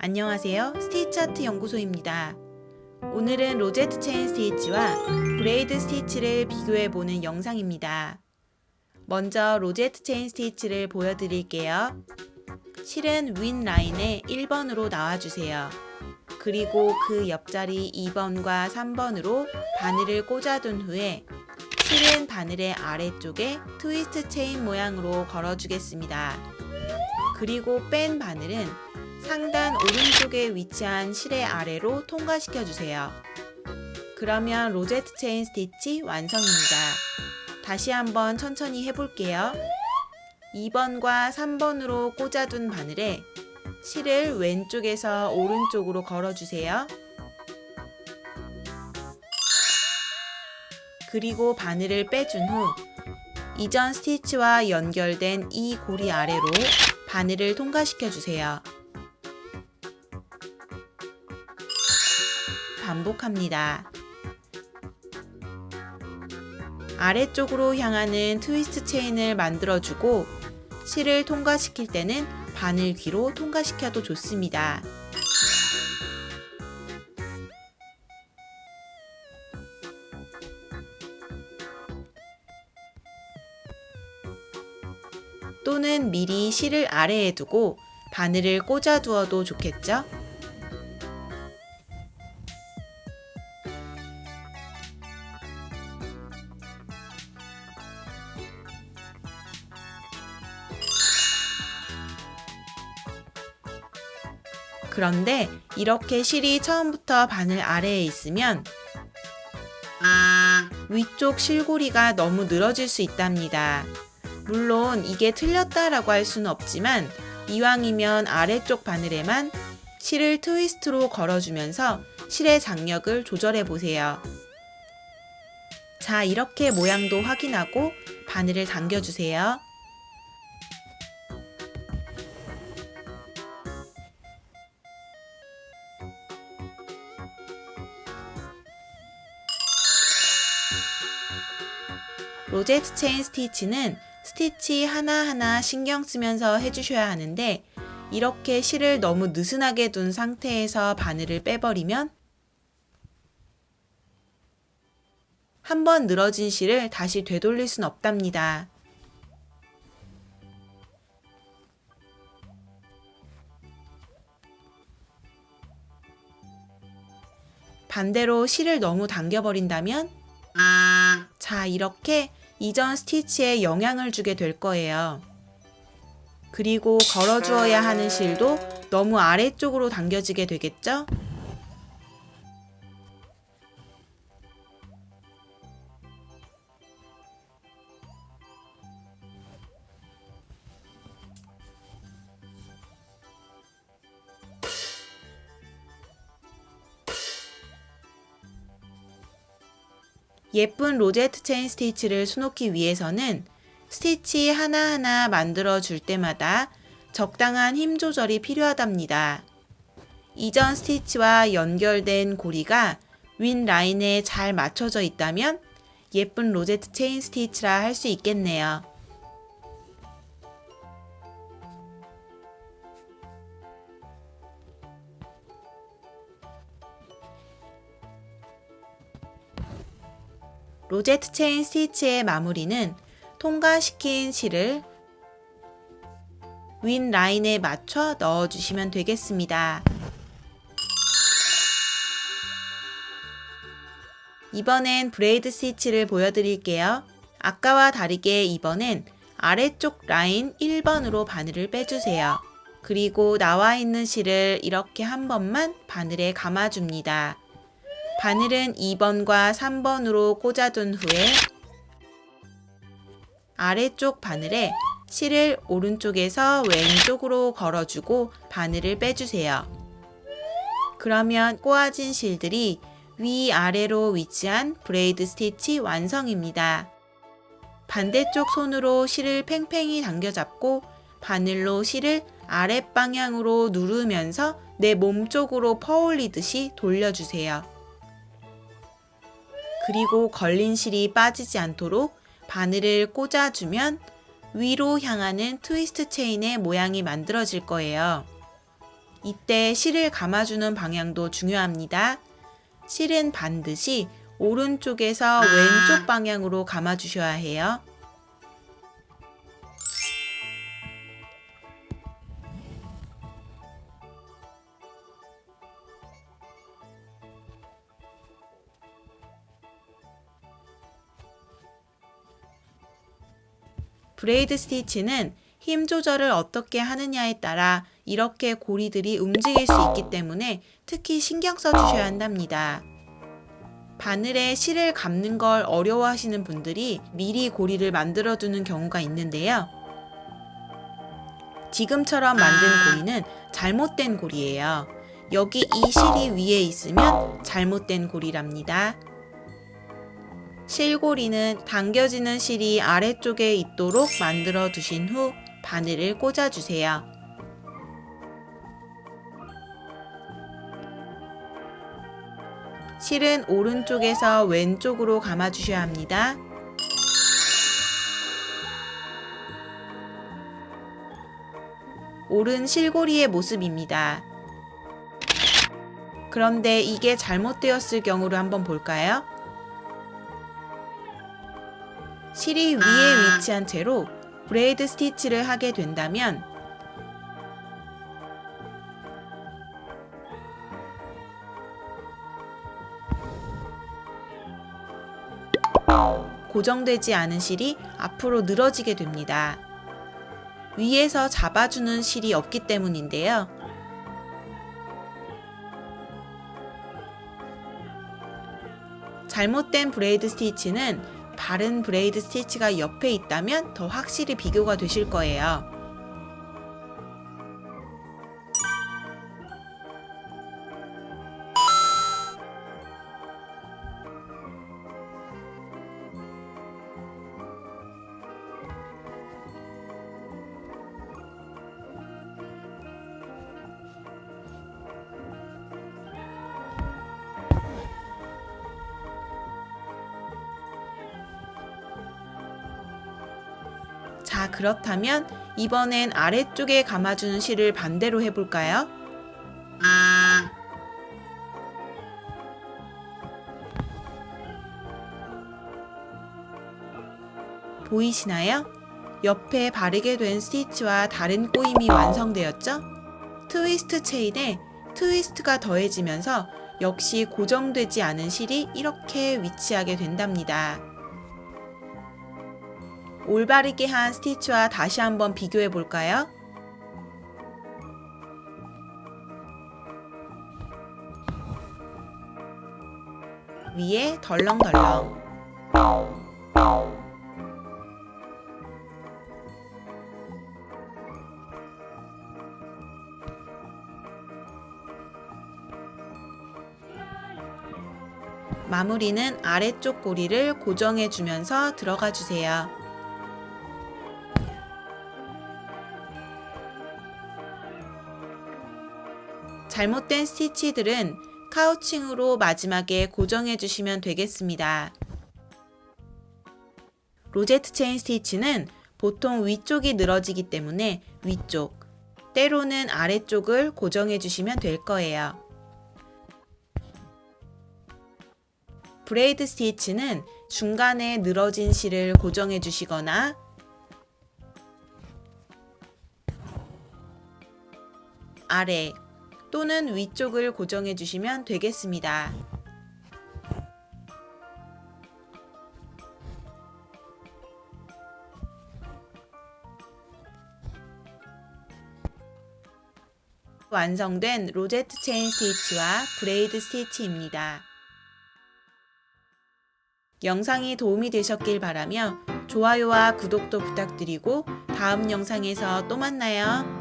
안녕하세요. 스티치아트 연구소입니다. 오늘은 로제트 체인 스티치와 브레이드 스티치를 비교해보는 영상입니다. 먼저 로제트 체인 스티치를 보여드릴게요. 실은 윈 라인에 1번으로 나와주세요. 그리고 그 옆자리 2번과 3번으로 바늘을 꽂아둔 후에 실은 바늘의 아래쪽에 트위스트 체인 모양으로 걸어주겠습니다. 그리고 뺀 바늘은 상단 오른쪽에 위치한 실의 아래로 통과시켜 주세요. 그러면 로제트 체인 스티치 완성입니다. 다시 한번 천천히 해볼게요. 2번과 3번으로 꽂아둔 바늘에 실을 왼쪽에서 오른쪽으로 걸어주세요. 그리고 바늘을 빼준 후 이전 스티치와 연결된 이 고리 아래로 바늘을 통과시켜 주세요. 반복합니다. 아래쪽으로 향하는 트위스트 체인을 만들어주고 실을 통과시킬 때는 바늘 귀로 통과시켜도 좋습니다. 또는 미리 실을 아래에 두고 바늘을 꽂아 두어도 좋겠죠? 그런데 이렇게 실이 처음부터 바늘 아래에 있으면 위쪽 실고리가 너무 늘어질 수 있답니다. 물론 이게 틀렸다라고 할 수는 없지만 이왕이면 아래쪽 바늘에만 실을 트위스트로 걸어주면서 실의 장력을 조절해 보세요. 자, 이렇게 모양도 확인하고 바늘을 당겨주세요. 로제트 체인 스티치는 스티치 하나하나 신경 쓰면서 해주셔야 하는데 이렇게 실을 너무 느슨하게 둔 상태에서 바늘을 빼버리면 한 번 늘어진 실을 다시 되돌릴 순 없답니다. 반대로 실을 너무 당겨버린다면 자, 이렇게 이전 스티치에 영향을 주게 될 거예요. 그리고 걸어주어야 하는 실도 너무 아래쪽으로 당겨지게 되겠죠? 예쁜 로제트 체인 스티치를 수놓기 위해서는 스티치 하나하나 만들어 줄 때마다 적당한 힘 조절이 필요하답니다. 이전 스티치와 연결된 고리가 윈 라인에 잘 맞춰져 있다면 예쁜 로제트 체인 스티치라 할 수 있겠네요. 로제트 체인 스티치의 마무리는 통과시킨 실을 윈 라인에 맞춰 넣어주시면 되겠습니다. 이번엔 브레이드 스티치를 보여드릴게요. 아까와 다르게 이번엔 아래쪽 라인 1번으로 바늘을 빼주세요. 그리고 나와 있는 실을 이렇게 한 번만 바늘에 감아줍니다. 바늘은 2번과 3번으로 꽂아둔 후에 아래쪽 바늘에 실을 오른쪽에서 왼쪽으로 걸어주고 바늘을 빼주세요. 그러면 꼬아진 실들이 위아래로 위치한 브레이드 스티치 완성입니다. 반대쪽 손으로 실을 팽팽히 당겨잡고 바늘로 실을 아랫방향으로 누르면서 내 몸쪽으로 퍼올리듯이 돌려주세요. 그리고 걸린 실이 빠지지 않도록 바늘을 꽂아주면 위로 향하는 트위스트 체인의 모양이 만들어질 거예요. 이때 실을 감아주는 방향도 중요합니다. 실은 반드시 오른쪽에서 왼쪽 방향으로 감아주셔야 해요. 브레이드 스티치는 힘 조절을 어떻게 하느냐에 따라 이렇게 고리들이 움직일 수 있기 때문에 특히 신경 써 주셔야 한답니다. 바늘에 실을 감는 걸 어려워하시는 분들이 미리 고리를 만들어 두는 경우가 있는데요. 지금처럼 만든 고리는 잘못된 고리예요. 여기 이 실이 위에 있으면 잘못된 고리랍니다. 실고리는 당겨지는 실이 아래쪽에 있도록 만들어 두신 후 바늘을 꽂아 주세요. 실은 오른쪽에서 왼쪽으로 감아 주셔야 합니다. 오른 실고리의 모습입니다. 그런데 이게 잘못되었을 경우를 한번 볼까요? 실이 위에 위치한 채로 브레이드 스티치를 하게 된다면 고정되지 않은 실이 앞으로 늘어지게 됩니다. 위에서 잡아주는 실이 없기 때문인데요. 잘못된 브레이드 스티치는 바른 브레이드 스티치가 옆에 있다면 더 확실히 비교가 되실 거예요. 자, 그렇다면 이번엔 아래쪽에 감아주는 실을 반대로 해볼까요? 보이시나요? 옆에 바르게 된 스티치와 다른 꼬임이 완성되었죠? 트위스트 체인에 트위스트가 더해지면서 역시 고정되지 않은 실이 이렇게 위치하게 된답니다. 올바르게 한 스티치와 다시 한번 비교해 볼까요? 위에 덜렁덜렁 마무리는 아래쪽 고리를 고정해 주면서 들어가 주세요. 잘못된 스티치들은 카우칭으로 마지막에 고정해 주시면 되겠습니다. 로제트 체인 스티치는 보통 위쪽이 늘어지기 때문에 위쪽, 때로는 아래쪽을 고정해 주시면 될 거예요. 브레이드 스티치는 중간에 늘어진 실을 고정해 주시거나 아래 또는 위쪽을 고정해 주시면 되겠습니다. 완성된 로제트 체인 스티치와 브레이드 스티치입니다. 영상이 도움이 되셨길 바라며 좋아요와 구독도 부탁드리고 다음 영상에서 또 만나요.